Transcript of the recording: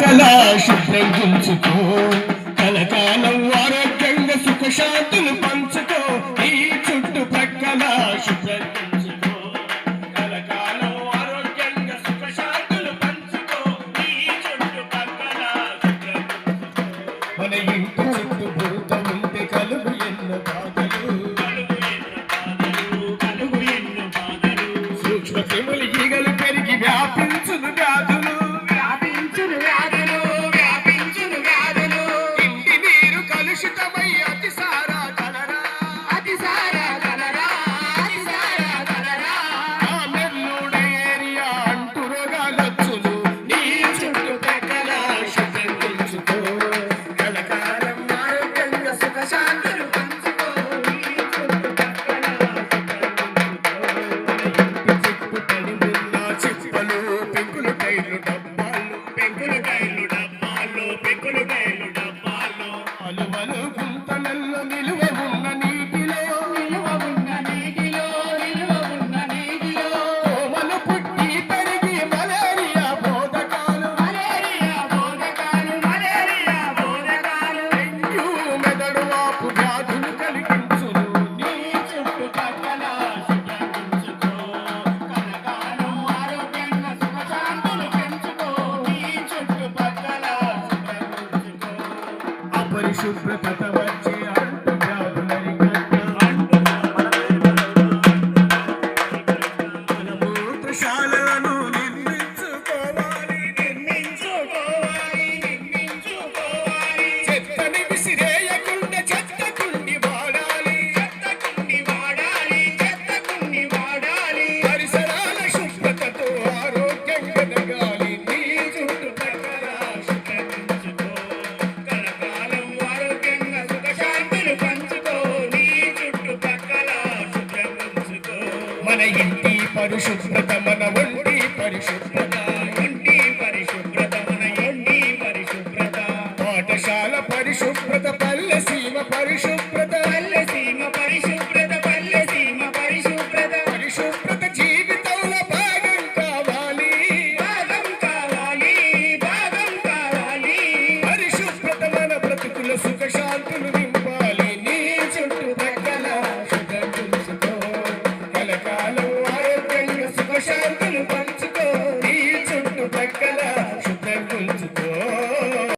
కళా శుభ్రంగించుకో కలకాలం ఆరోగ్యంగా సుఖశాంతులు పంచుకో. ఈ చుట్టుప్రక్కల శుభ్రంగించుకో కలకాలం మన ఇంటి చుట్టూ భూతం ఉంటే కలుగు ఎన్నో బాధ ಬೇಕು పరిశుభ్రత వచ్చే ఒంటి పరిశుభ్రత మన ఒంటి పరిశుభ్రత.